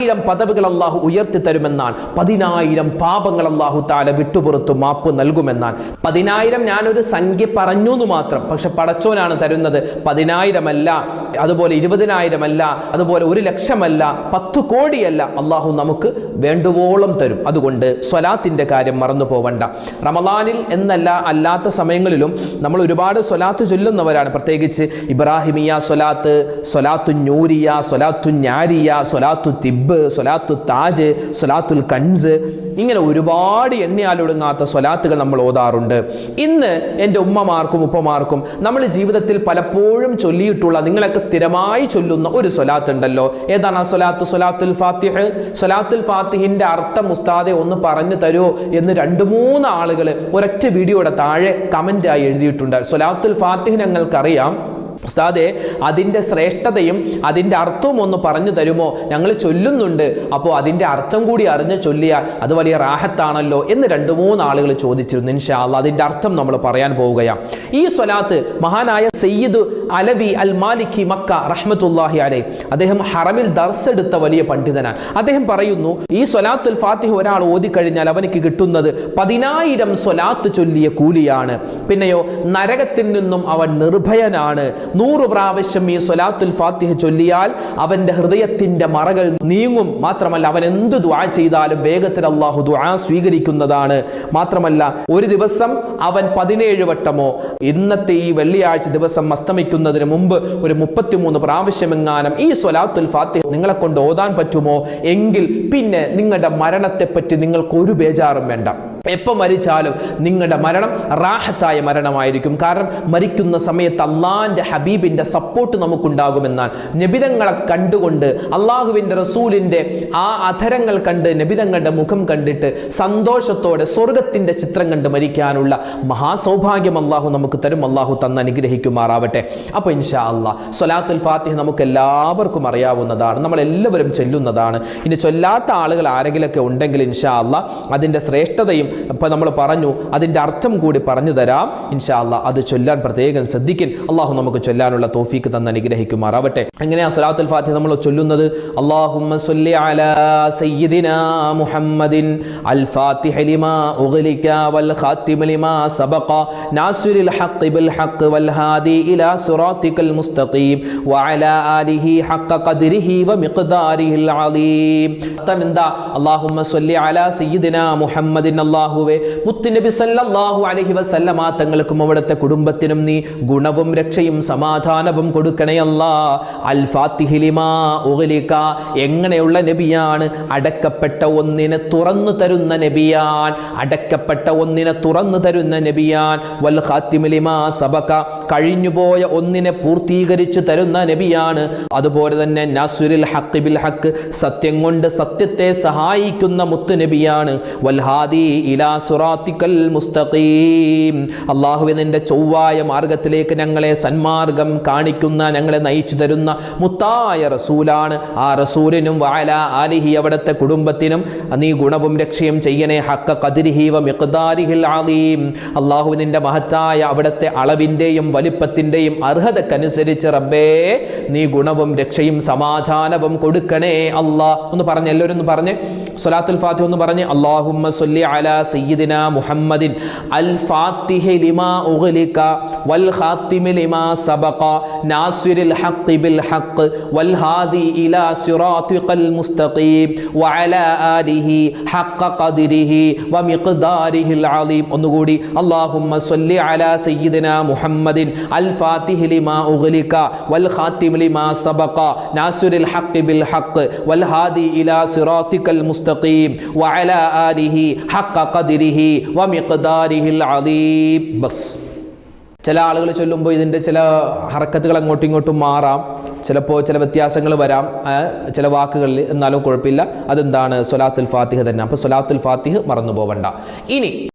ആയിരം പദവികൾ അള്ളാഹു ഉയർത്തി തരുമെന്നാണ് പതിനായിരം പാപങ്ങൾ അള്ളാഹു താല വിട്ടുപുറത്തു മാപ്പ് നൽകുമെന്നാണ് പതിനായിരം ഞാനൊരു സംഖ്യ പറഞ്ഞു എന്ന് മാത്രം പക്ഷെ പടച്ചോനാണ് തരുന്നത് പതിനായിരമല്ല അതുപോലെ ഇരുപതിനായിരമല്ല അതുപോലെ ഒരു ലക്ഷമല്ല പത്ത് കോടിയല്ല അള്ളാഹു നമുക്ക് വേണ്ടുവോളം തരും. അതുകൊണ്ട് സ്വലാത്തിന്റെ കാര്യം മറന്നു പോവണ്ട. റമലാനിൽ എന്നല്ല അല്ലാത്ത സമയങ്ങളിലും നമ്മൾ ഒരുപാട് സ്വലാത്ത് ചൊല്ലുന്നവരാണ്. പ്രത്യേകിച്ച് ഇബ്രാഹിമിയ സ്വലാത്ത് സ്വലാത്തു നൂരിയ സ്വലാത്തു ഞാരിയ സ്വലാത്തു തിബ് സ്വലാത്തു താജ് സ്വലാത്തുൽ കൻസ്. ഇങ്ങനെ ഒരുപാട് എണ്ണിയാലൊടുങ്ങാത്ത സ്വലാത്തുകൾ നമ്മൾ ഓതാറുണ്ട്. ഇന്ന് എന്റെ ഉമ്മമാർക്കും ഉപ്പമാർക്കും നമ്മൾ ജീവിതത്തിൽ പലപ്പോഴും ചൊല്ലിയിട്ടുള്ള നിങ്ങളൊക്കെ സ്ഥിരമായി ചൊല്ലുന്ന ഒരു സ്വലാത്ത് ഉണ്ടല്ലോ ഏതാണ് ആ സ്വലാത്ത്? സ്വലാത്തുൽ ഫാത്തിഹ്. സ്വലാത്തുൽ ഫാത്തിഹിന്റെ അർത്ഥം ഉസ്താദെ ഒന്ന് പറഞ്ഞു തരുമോ എന്ന് രണ്ട് മൂന്ന് ആളുകൾ ഒരൊറ്റ വീഡിയോയുടെ താഴെ കമന്റായി എഴുതിയിട്ടുണ്ട്. സ്വലാത്തുൽ ഫാത്തിഹ് ഞങ്ങൾക്കറിയാം. ഉസ്താദെ അതിന്റെ ശ്രേഷ്ഠതയും അതിന്റെ അർത്ഥവും ഒന്ന് പറഞ്ഞു തരുമോ? ഞങ്ങൾ ചൊല്ലുന്നുണ്ട്. അപ്പോൾ അതിന്റെ അർത്ഥം കൂടി അറിഞ്ഞ് ചൊല്ലിയാൽ അത് വലിയ റാഹത്താണല്ലോ എന്ന് രണ്ട് മൂന്ന് ആളുകൾ ചോദിച്ചിരുന്നു. ഇൻഷാ ഇൻഷാല്ല അതിന്റെ അർത്ഥം നമ്മൾ പറയാൻ പോവുകയാണ്. ഈ സ്വലാത്ത് മഹാനായ സയ്യിദ് അലവി അൽ മാലിക്കി മക്ക റഹ്മത്തുല്ലാഹി അലൈ അദ്ദേഹം ഹറമിൽ ദർസ് എടുത്ത വലിയ പണ്ഡിതനാണ്. അദ്ദേഹം പറയുന്നു ഈ സൊലാത്തുൽ ഫാത്തിഹ് ഒരാൾ ഓതിക്കഴിഞ്ഞാൽ അവനിക്ക് കിട്ടുന്നത് പതിനായിരം സൊലാത്ത് ചൊല്ലിയ കൂലിയാണ്. പിന്നെയോ നരകത്തിൽ നിന്നും അവൻ നിർഭയനാണ്. നൂറ് പ്രാവശ്യം ഈ സൊലാത്തുൽ ഫാത്തിഹ ചൊല്ലിയാൽ അവന്റെ ഹൃദയത്തിന്റെ മറകൾ നീങ്ങും. മാത്രമല്ല അവൻ എന്ത് ദുആ ചെയ്താലും വേഗത്തിൽ അള്ളാഹു ദുആ സ്വീകരിക്കുന്നതാണ്. മാത്രമല്ല ഒരു ദിവസം അവൻ പതിനേഴ് വട്ടമോ ഇന്നത്തെ ഈ വെള്ളിയാഴ്ച ദിവസം അസ്തമിക്കുന്നതിന് മുമ്പ് ഒരു മുപ്പത്തിമൂന്ന് പ്രാവശ്യമെങ്ങാനും ഈ സ്വലാത്തുൽ ഫാത്തിഹ നിങ്ങളെ കൊണ്ട് ഓതാൻ പറ്റുമോ? എങ്കിൽ പിന്നെ നിങ്ങളുടെ മരണത്തെപ്പറ്റി നിങ്ങൾക്ക് ഒരു ബേജാറും വേണ്ട. എപ്പോൾ മരിച്ചാലും നിങ്ങളുടെ മരണം റാഹത്തായ മരണമായിരിക്കും. കാരണം മരിക്കുന്ന സമയത്ത് അള്ളാഹിന്റെ ഹബീബിന്റെ സപ്പോർട്ട് നമുക്കുണ്ടാകുമെന്നാണ്. നബിതങ്ങളെ കണ്ടുകൊണ്ട് അള്ളാഹുവിന്റെ റസൂലിന്റെ ആ അധരങ്ങൾ കണ്ട് നബിതങ്ങളുടെ മുഖം കണ്ടിട്ട് സന്തോഷത്തോടെ സ്വർഗത്തിന്റെ ചിത്രം കണ്ട് മരിക്കാനുള്ള മഹാസൗഭാഗ്യം അള്ളാഹു നമുക്ക് തരും. അള്ളാഹു തന്ന് അനുഗ്രഹിക്കുമാറാവട്ടെ. അപ്പോൾ ഇൻഷാ അള്ളാഹ് സ്വലാത്തുൽ ഫാത്തിഹ നമുക്ക് എല്ലാവർക്കും അറിയാവുന്നതാണ്. നമ്മളെല്ലാവരും ചൊല്ലുന്നതാണ്. ഇനി ചൊല്ലാത്ത ആളുകൾ ആരെങ്കിലൊക്കെ ഉണ്ടെങ്കിൽ ഇൻഷാ അള്ളാഹ് അതിന്റെ ശ്രേഷ്ഠതയും ഇപ്പം നമ്മൾ പറഞ്ഞു അതിന്റെ അർത്ഥം കൂടി പറഞ്ഞു തരാം. ഇൻഷാല്ല അത് ചൊല്ലാൻ പ്രത്യേകം ശ്രദ്ധിക്കും അള്ളാഹു നമുക്ക് ചൊല്ലാനുള്ള തോഫീക്ക് തന്ന് അനുഗ്രഹിക്കുമാറാവട്ടെ. എങ്ങനെയാ സ്വലാത്തുൽ ഫാത്തി നമ്മൾ ചൊല്ലുന്നത്? അള്ളാഹുമ്മ സല്ലി അലാ സയ്യിദിനാ മുഹമ്മദിൻ അൽ ലിമാ ഉഗ്ലിക വൽ ലിമാ സബഖ ഹഖ് ബിൽ ഹഖ് വൽ ഹാദി ഇലാ മുസ്തഖീം വഅലാ ആലിഹി ഖദ്രിഹി അള്ളാഹുമ്മ സ്വല്ലി അലാ. സയ്യിദിനാ മുഹമ്മദിൻ അല്ലാഹുവേ മുത്തുനബി സല്ലാഹു അലഹി വസല്ലമ തങ്ങൾക്കും അവിടുത്തെ കുടുംബത്തിനും നീ ഗുണവും രക്ഷയും സമാധാനവും കൊടുക്കണേ അല്ലാ. അൽ എങ്ങനെയുള്ള നബിയാണ് അടക്കപ്പെട്ട ഒന്നിനെ തുറന്നു തരുന്ന നബിയാൻ അടക്കപ്പെട്ട ഒന്നിനെ തുറന്നു തരുന്ന നബിയാൻ. വൽ സബക കഴിഞ്ഞുപോയ ഒന്നിനെ പൂർത്തീകരിച്ചു തരുന്ന നബിയാണ്. അതുപോലെ തന്നെ നാസുരിൽ ഹഖ് ബിൽ ഹഖ് സത്യം കൊണ്ട് സത്യത്തെ സഹായിക്കുന്ന മുത്തു നബിയാണ്. വൽഹാദി ഇലാ സുറാത്തിക്കൽ മുസ്തഖീം. നിന്റെ ചൊവ്വായ മാർഗത്തിലേക്ക് ഞങ്ങളെ സന്മാർഗം കാണിക്കുന്ന ഞങ്ങളെ നയിച്ചു തരുന്ന മുത്തായ റസൂലാണ്. ആ റസൂലിനും വാല ആലിഹി അവിടുത്തെ കുടുംബത്തിനും നീ ഗുണവും രക്ഷയും ചെയ്യണേ. ഹക്ക കതിരിഹീവ മിഖ്ദാരിഹിൽ ആലീം അള്ളാഹു നിന്റെ മഹത്തായ അവിടുത്തെ അളവിന്റെയും വലിപ്പത്തിന്റെയും അർഹതക്കനുസരിച്ച് റബ്ബേ നീ ഗുണവും രക്ഷയും സമാധാനവും കൊടുക്കണേ. അള്ളാ ഒന്ന് പറഞ്ഞ് എല്ലാവരും ഒന്ന് പറഞ്ഞ്. സ്വലാത്തുൽ ഫാത്തി ഒന്ന് പറഞ്ഞ് അല്ലാഹുമ്മ സൊല്ലി അലാ സയ്യിദിന മുഹമ്മദിൻ അൽ ഫാത്തിഹ ലിമാ ഉഗ്ലിക വൽ ഖാത്തിമി ലിമാ സബഖ നാസിറിൽ ഹഖ് ബിൽ ഹഖ് വൽ ഹാദി ഇലാ സിറാത്തിഖൽ മുസ്തഖീം വഅലാ ആലിഹി ഹഖ ഖദ്രിഹി വമിഖ്ദാരിഹിൽ അലീം. ഒന്നുകൂടി അല്ലാഹുമ്മ സ്വല്ലി അലാ സയ്യിദിന മുഹമ്മദിൻ അൽ ഫാത്തിഹ ലിമാ ഉഗ്ലിക വൽ ഖാത്തിമി ലിമാ സബഖ നാസിറിൽ ഹഖ് ബിൽ ഹഖ് വൽ ഹാദി ഇലാ സിറാത്തിഖൽ മുസ്തഖീം വഅലാ ആലിഹി ഹഖ ഖദ്രിഹി മിഖ്ദാരിഹിൽ അദീം ബസ്. ചില ആളുകൾ ചൊല്ലുമ്പോൾ ഇതിന്റെ ചില ഹറക്കത്തുകൾ അങ്ങോട്ടും ഇങ്ങോട്ടും മാറാം. ചിലപ്പോൾ ചില വ്യത്യാസങ്ങൾ വരാം. ചില വാക്കുകളിൽ എന്നാലും കുഴപ്പമില്ല. അതെന്താണ്? സൊലാത്തുൽ ഫാത്തിഹ തന്നെ. അപ്പോൾ സൊലാത്തുൽ ഫാത്തിഹ് മറന്നു പോവണ്ട ഇനി